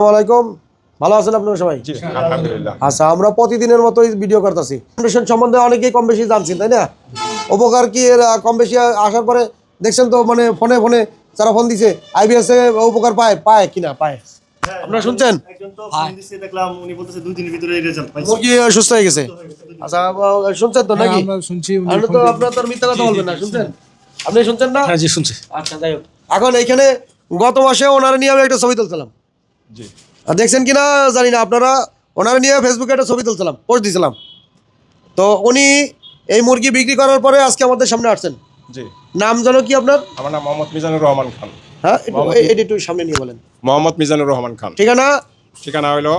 আসসালামাইকুম ভালো আছেন আপনারা সবাই? আচ্ছা আমরা প্রতিদিনের মতোই ভিডিও করতেছি। ফাউন্ডেশন সম্বন্ধে অনেকেই কম বেশি জানছেন তাই না? উপকার কি এর কম বেশি আসার পরে? দেখছেন তো মানে ফোনে ফোনে যারা ফোন দিছে আইবিএস এ উপকার পায় পায় কিনা পায়? আপনারা শুনছেন? একজন তো ফোন দিচ্ছে দেখলাম উনি বলতেছে দুই দিনের ভিতরে রেজাল্ট পাইছে। মুরগি সুস্থ হয়ে গেছে। আচ্ছা শুনছেন তো নাকি? তো আপনার তো মিথ্যা কথা বলবেন না শুনছেন? আপনি শুনছেন না? হ্যাঁ জি শুনছি। আচ্ছা যাই হোক। এখন এইখানে গত মাসে ওনারা নিয়ে আমি একটা ছবি তুলছিলাম। আর দেখছেন কিনা জানি না আপনারা ওনারা নিয়ে ফেসবুকে একটা ছবি তুলছিলাম পোস্ট দিয়েছিলাম তো উনি এই মুরগি বিক্রি করার পরে আজকে আমাদের সামনে আসছেন। জি। নাম যেন কি আপনার? আমার নাম মোহাম্মদ মিজানুর রহমান খান। হ্যাঁ একটু একটু সামনে নিয়ে বলেন। মোহাম্মদ মিজানুর রহমান খান। ঠিকানা? ঠিকানা হলো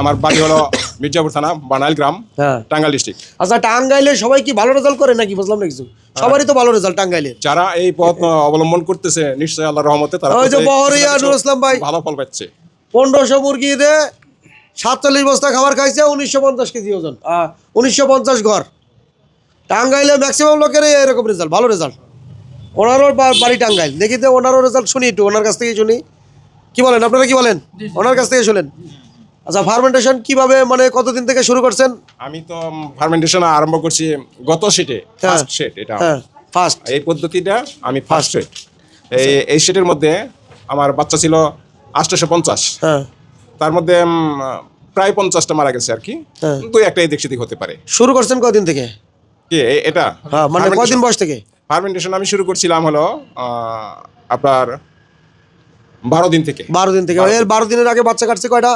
আমার বাড়ি হলো মির্জাপুর থানা বানাইল গ্রাম হ্যাঁ। টাঙ্গাইল ডিস্ট্রিক্ট আচ্ছা টাঙ্গাইলে সবাই কি ভালো রেজাল্ট করে নাকি? বুঝলাম না কিছু। সবারই তো ভালো রেজাল্ট টাঙ্গাইলে। যারা এই পথ অবলম্বন করতেছে নিশ্চয়ই আল্লাহ রহমতে তারা ওই যে বহরিয়া নুর ইসলাম ভাই। ভালো ফল পাচ্ছে। পনেরোশো মুরগি দিয়ে সাতচল্লিশ বস্তা খাবার খাইছে উনিশশো পঞ্চাশ কেজি ওজন। উনিশশো পঞ্চাশ ঘর। টাঙ্গাইলে ম্যাক্সিমাম লোকেরই এরকম রেজাল্ট ভালো রেজাল্ট ওনারও বাড়ি টাঙ্গাইল। দেখি তো ওনারও রেজাল্ট শুনি একটু ওনার কাছ থেকে শুনি। কি বলেন আপনারা কি বলেন? ওনার কাছ থেকে শুনেন। আচ্ছা ফার্মেন্টেশন কীভাবে মানে কতদিন থেকে শুরু করছেন? আমি তো ফার্মেন্টেশন আরম্ভ করছি গত সেটে ফার্স্ট সেট এটা। হ্যাঁ ফার্স্ট এই পদ্ধতিটা আমি ফার্স্ট সেট এই এই সেটের মধ্যে আমার বাচ্চা ছিল আটশোশো পঞ্চাশ। হ্যাঁ। তার মধ্যে প্রায় পঞ্চাশটা মারা গেছে আর কি। হ্যাঁ। দুই একটা এদিক সেদিক হতে পারে। শুরু করছেন কদিন থেকে? কি? এটা? হ্যাঁ মানে কদিন বয়স থেকে? ফার্মেন্টেশন আমি শুরু করছিলাম হলো আপনার বারো দিন থেকে। বারো দিন থেকে। এর বারো দিনের আগে বাচ্চা কাটছে কয়টা?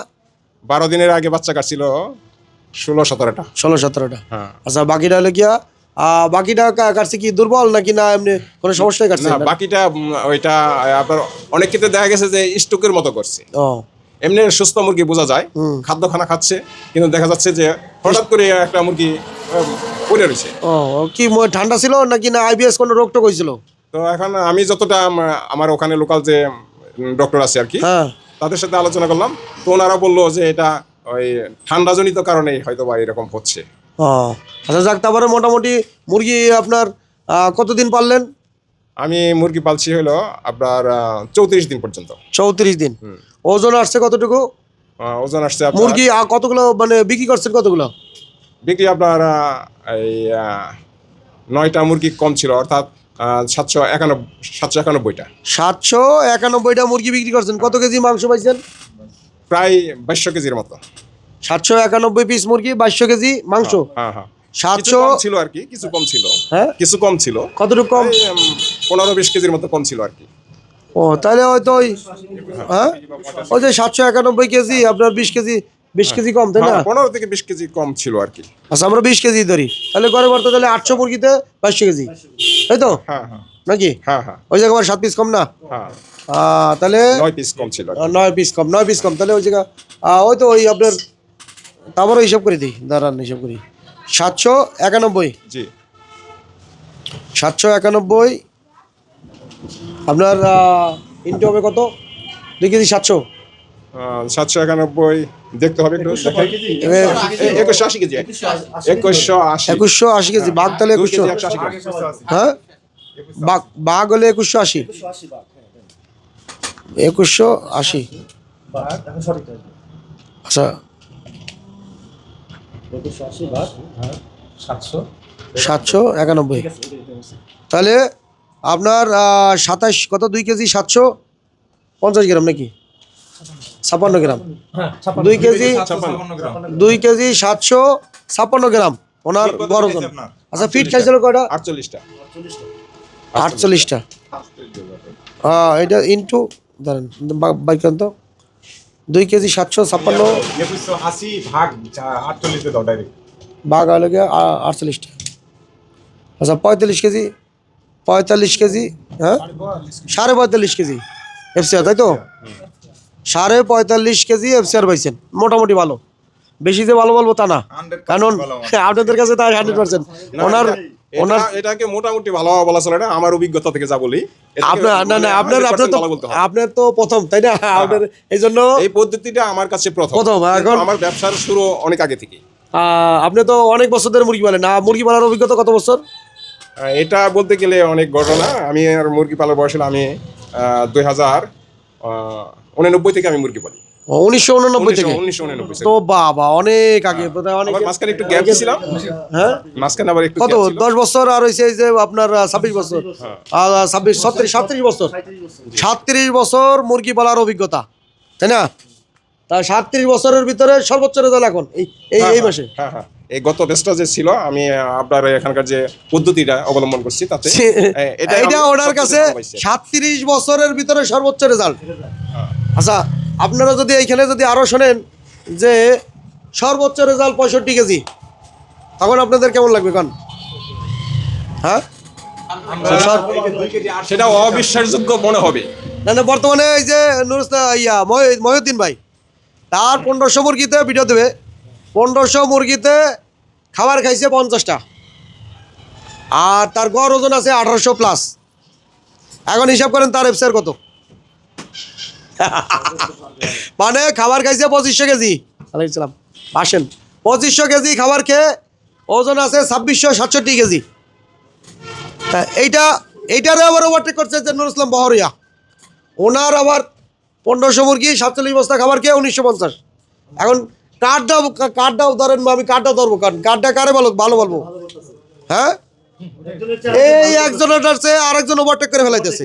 বারো দিনের আগে বাচ্চা কাটছিল ষোলো সতেরোটা। ষোলো সতেরোটা। হ্যাঁ। আচ্ছা বাকিটা হলো গিয়া বাকিটা কাটছে কি দুর্বল নাকি না এমনি কোনো সমস্যায় কাটছে? না বাকিটা ওইটা আপনার অনেক ক্ষেত্রে দেখা গেছে যে স্টোকের মতো করছে। ও। এমনি সুস্থ মুরগি বোঝা যায় খাদ্য খানা খাচ্ছে কিন্তু দেখা যাচ্ছে যে হঠাৎ করে একটা মুরগি পড়ে রয়েছে। ও কি ঠান্ডা ছিল নাকি না আইবিএস কোনো রোগ টোক হয়েছিল? তো এখন আমি যতটা আমার ওখানে লোকাল যে ডক্টর আছে আর কি হ্যাঁ। তাদের সাথে আলোচনা করলাম। তো ওনারা বলল যে এটা ওই ঠান্ডাজনিত কারণে হয়তো বা এরকম হচ্ছে। ও আচ্ছা যাক তারপরে মোটামুটি মুরগি আপনার কতদিন পারলেন আমি মুরগি পালছি হলো আপনার চৌত্রিশ দিন পর্যন্ত। চৌত্রিশ দিন। ওজন আসছে কতটুকু? ওজন আসছে মুরগি কতগুলো মানে বিক্রি করছেন কতগুলো? বিক্রি আপনার এই নয়টা মুরগি কম ছিল অর্থাৎ সাতশো একানব্বই সাতশো একানব্বইটা। সাতশো একানব্বইটা মুরগি বিক্রি করছেন। কত কেজি মাংস পাইছেন? প্রায় বাইশশো কেজির মতো। সাতশো একানব্বই পিস মুরগি বাইশশো কেজি মাংস। হ্যাঁ হ্যাঁ সাতশো ছিল আর কি কিছু কম ছিল। হ্যাঁ? কিছু কম ছিল। কতটুকু কম? পনেরো বিশ কেজির মতো কম ছিল আর কি। ও তাহলে হয়তো ওই হ্যাঁ? ওই যে সাতশো একানব্বই কেজি আপনার বিশ কেজি বিশ কেজি কম তাই না? হ্যাঁ, পনেরো থেকে বিশ কেজি কম ছিল আর কি। আচ্ছা আমরা বিশ কেজি ধরি। তাহলে গড়ে বর্ত তাহলে আটশো মুরগিতে বাইশশো কেজি। তাই তো? হ্যাঁ হ্যাঁ। নাকি? হ্যাঁ হ্যাঁ। ওই জায়গায় আবার সাত পিস কম না? হ্যাঁ। তাহলে নয় পিস কম ছিল নয় পিস কম নয় পিস কম। তাহলে ওই জায়গা ওই তো ওই আপনার তারপরে হিসাব করে দিই দাঁড়ান হিসাব করি। সাতশো একানব্বই। জি। সাতশো একানব্বই। আপনার ইন্টু হবে কত? দুই কেজি সাতশো। সাতশো একানব্বই। দেখতে হবে একুশশো আশি কেজি। একুশশো আশি একুশশো আশি কেজি। বাঘ তাহলে একুশশো। হ্যাঁ? বাঘ বাঘ হলে একুশশো আশি। একুশশো আশি সঠিক আসবে আচ্ছা। সাতশো। সাতশো একানব্বই। তাহলে আপনার সাতাশ কত? দুই কেজি সাতশো পঞ্চাশ গ্রাম নাকি? ছাপ্পান্ন গ্রাম। দুই কেজি দুই কেজি সাতশো ছাপ্পান্ন গ্রাম। ওনার বড় ওজন। আচ্ছা ফিট খাইছিল কয়টা? আটচল্লিশটা। আটচল্লিশটা। হ্যাঁ এটা ইন্টু ধরেন বাইকান তো দুই কেজি সাতশো ছাপ্পান্ন। একুশশো আশি ভাগ আটচল্লিশ দাও ডাইরেক্ট বাঘ হলো গিয়ে আটচল্লিশটা আচ্ছা পঁয়তাল্লিশ কেজি পঁয়তাল্লিশ কেজি হ্যাঁ? সাড়ে পঁয়তাল্লিশ কেজি এফসিআর তাই তো? সাড়ে পঁয়তাল্লিশ কেজি এফসিআর পাইছেন মোটামুটি ভালো। বেশি যে ভালো বলব তা না। কারণ আপনাদের কাছে তাই হান্ড্রেড পার্সেন্ট ওনার ওনার এটাকে মোটামুটি ভালো বলা চলে না আমার অভিজ্ঞতা থেকে যা বলি আপনার না না মানে আপনার আপনার তো। আপনার প্রথম তাই না? আপনার এই জন্য এই পদ্ধতিটা আমার কাছে প্রথম। প্রথম, এখন- আমার ব্যবসার শুরু অনেক আগে থেকে আপনি তো অনেক বছর ধরে মুরগি পালেন। না মুরগি পালার অভিজ্ঞতা কত বছর? এটা বলতে গেলে অনেক ঘটনা। আমি আর মুরগি পালার বয়স আমি দুই হাজার উননব্বই থেকে আমি মুরগি পালি। উনিশশো উননব্বই থেকে। তো বাবা অনেক আগে অনেক মাঝখানে একটু গ্যাপ ছিল হ্যাঁ? মাঝখানে আবার একটু কত? দশ বছর আর হয়েছে যে আপনার ছাব্বিশ বছর। ছাব্বিশ ছত্রিশ সাতত্রিশ বছর। সাতত্রিশ বছর মুরগি পালার অভিজ্ঞতা তাই না? তা সাতত্রিশ বছরের ভিতরে সর্বোচ্চ রেজাল্ট এখন এই এই হ্যাঁ, এই হ্যাঁ, মাসে? হ্যাঁ হ্যাঁ। এই গত বেস্টটা যে ছিল আমি আপনার এখানকার যে পদ্ধতিটা অবলম্বন করছি তাতে। এটা ওনার কাছে সাতত্রিশ বছরের ভিতরে সর্বোচ্চ রেজাল্ট আচ্ছা আপনারা যদি এইখানে যদি আরও শোনেন যে সর্বোচ্চ রেজাল্ট পঁয়ষট্টি কেজি তখন আপনাদের কেমন লাগবে কন? হ্যাঁ? সেটা অবিশ্বাসযোগ্য মনে হবে। না না বর্তমানে এই যে নুরুস্তা ইয়া মহি- মহিউদ্দিন ভাই তার পনেরোশো মুরগিতে ভিডিও দেবে। পনেরোশো মুরগিতে খাবার খাইছে পঞ্চাশটা। আর তার গড় ওজন আছে আঠারোশো প্লাস এখন হিসাব করেন তার এফসের কত? মানে খাবার খাইছে পঁচিশশো কেজি। আলাইসালাম আসেন। পঁচিশশো কেজি খাবার খেয়ে ওজন আছে ছাব্বিশশো সাতষট্টি কেজি। তা এইটা, এইটারে আবার ওভারটেক করছে যে নুর ইসলাম বহরিয়া। ওনার আবার পনেরোশো মুরগি, সাতচল্লিশ বস্তা খাবার খেয়ে উনিশশো পঞ্চাশ। এখন কার্ডটা কার্ডটাও ধরেন আমি কার্ডটা ধরবো? কারণ কার্ডটা কারে ভালো ভালো বলব। হ্যাঁ? এই একজনের আর একজন ওভারটেক করে ফেলাইতেছে।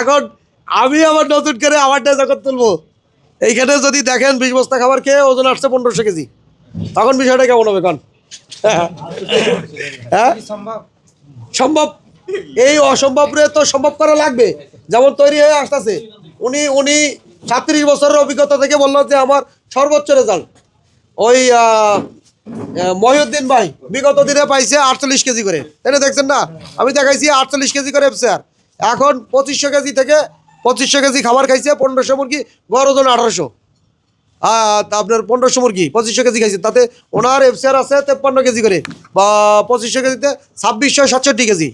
এখন আমি আবার নতুন করে আমারটা যখন তুলবো। এইখানে যদি দেখেন বিশ বস্তা খাবার খেয়ে ওজন আসছে পনেরোশো কেজি, তখন বিষয়টা কেমন হবে কন? হ্যাঁ? সম্ভব। এই অসম্ভবরে তো সম্ভব করা লাগবে। যেমন তৈরি হয়ে আসতেছে। উনি উনি সাতত্রিশ বছরের অভিজ্ঞতা থেকে বলল যে আমার সর্বোচ্চ রেজাল্ট ওই মহিউদ্দিন ভাই বিগত দিনে পাইছে আটচল্লিশ কেজি করে। তাই দেখছেন না? আমি দেখাইছি আটচল্লিশ কেজি করে এফসিআর এখন পঁচিশশো কেজি থেকে পঁচিশশো কেজি খাবার খাইছে, পনেরোশো মুরগি গড় ওজন আঠারোশো। আপনার পনেরোশো মুরগি, পঁচিশশো কেজি খাইছে। তাতে ওনার এফসিআর আছে তেপ্পান্ন কেজি করে। বা পঁচিশশো কেজিতে ছাব্বিশশো সাতষট্টি কেজি।